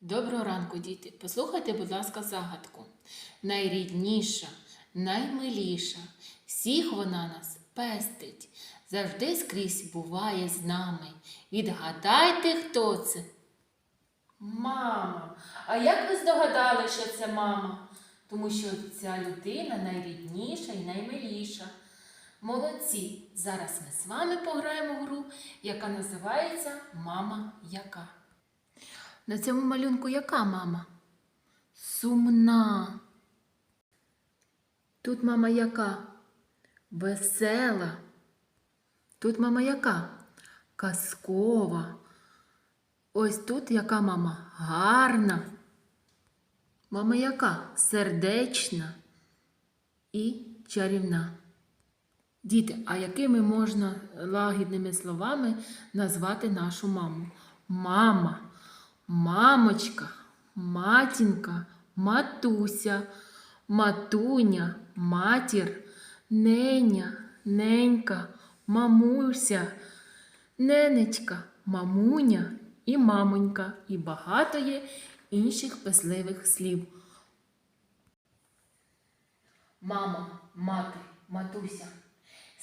Доброго ранку, діти. Послухайте, будь ласка, загадку. Найрідніша, наймиліша, всіх вона нас пестить, завжди скрізь буває з нами. Відгадайте, хто це? Мама. А як ви здогадали, що це мама? Тому що ця людина найрідніша і наймиліша. Молодці! Зараз ми з вами пограємо в гру, яка називається Мама яка. На цьому малюнку яка мама? Сумна. Тут мама яка? Весела. Тут мама яка? Казкова. Ось тут яка мама? Гарна. Мама яка? Сердечна і чарівна. Діти, а якими можна лагідними словами назвати нашу маму? Мама, мамочка, матінка, матуся, матуня, матір, неня, ненька, мамуся, ненечка, мамуня і мамонька, і багато є інших писливих слів. Мамо, мати, матуся.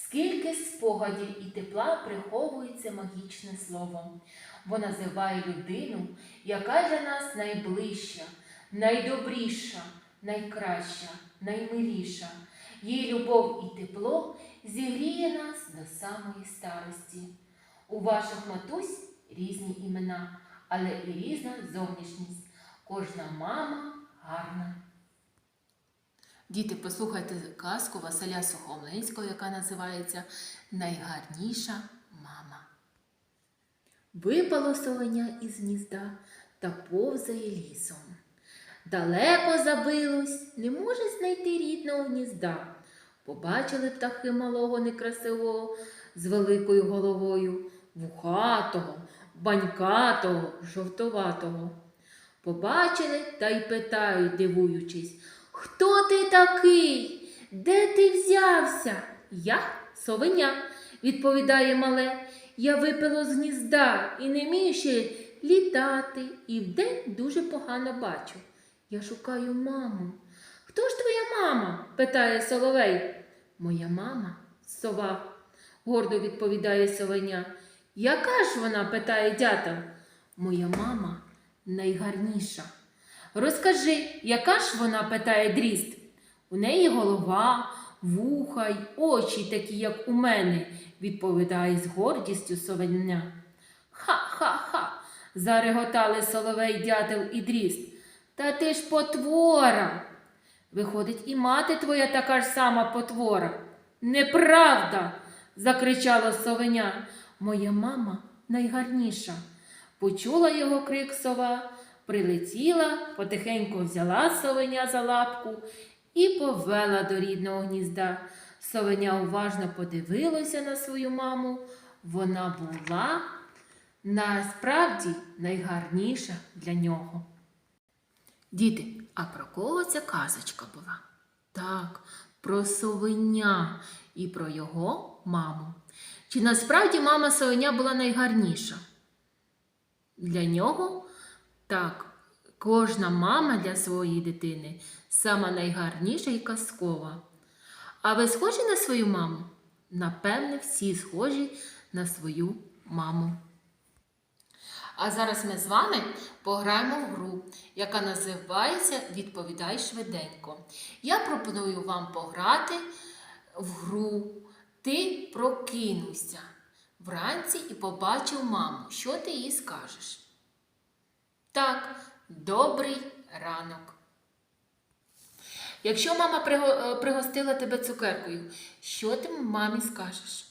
Скільки спогадів і тепла приховується магічне слово. Воно називає людину, яка для нас найближча, найдобріша, найкраща, наймиліша. Її любов і тепло зігріє нас до самої старості. У ваших матусь різні імена, але і різна зовнішність. Кожна мама гарна. Діти, послухайте казку Василя Сухомлинського, яка називається Найгарніша мама. Випало совеня із гнізда та повзає лісом. Далеко забилось, не може знайти рідного гнізда. Побачили птахи малого некрасивого з великою головою, вухатого, банькатого, жовтоватого. Побачили та й питають, дивуючись, хто ти такий? Де ти взявся? Я совеня, відповідає мале. Я випило з гнізда і не вмію ще літати, і вдень дуже погано бачу. Я шукаю маму. Хто ж твоя мама? питає Соловей. Моя мама сова, гордо відповідає совеня. Яка ж вона? питає дятел. Моя мама найгарніша. Розкажи, яка ж вона? питає дріст. У неї голова, вуха й очі такі, як у мене, відповідає з гордістю совеня. Ха-ха-ха. зареготали соловей, дятел і дріст. Та ти ж потвора. Виходить, і мати твоя така ж сама потвора. Неправда. закричала совеня. Моя мама найгарніша. Почула його крик сова, прилетіла, потихеньку взяла совеня за лапку і повела до рідного гнізда. Совеня уважно подивилася на свою маму. Вона була насправді найгарніша для нього. Діти, а про кого ця казочка була? Так, про совеня і про його маму. Чи насправді мама совеня була найгарніша? Для нього так, кожна мама для своєї дитини сама найгарніша і казкова. А ви схожі на свою маму? Напевне, всі схожі на свою маму. А зараз ми з вами пограємо в гру, яка називається Відповідай швиденько. Я пропоную вам пограти в гру Ти прокинувся вранці і побачив маму. Що ти їй скажеш? Так, добрий ранок. Якщо мама е, пригостила тебе цукеркою, що ти мамі скажеш?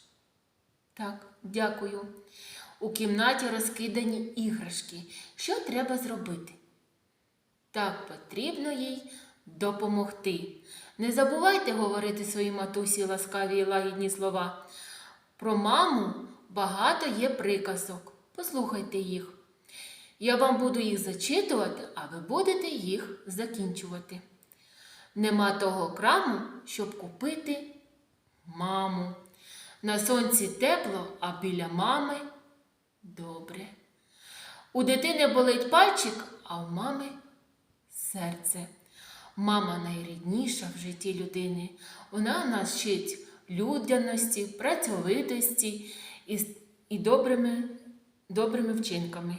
Так, дякую. У кімнаті розкидані іграшки. Що треба зробити? Так, потрібно їй допомогти. Не забувайте говорити своїй матусі ласкаві і лагідні слова. Про маму багато є приказок. Послухайте їх. Я вам буду їх зачитувати, а ви будете їх закінчувати. Нема того краму, щоб купити маму. На сонці тепло, а біля мами добре. У дитини болить пальчик, а у мами серце. Мама найрідніша в житті людини. Вона нас вчить людяності, працьовитості і, і добрими, добрими вчинками.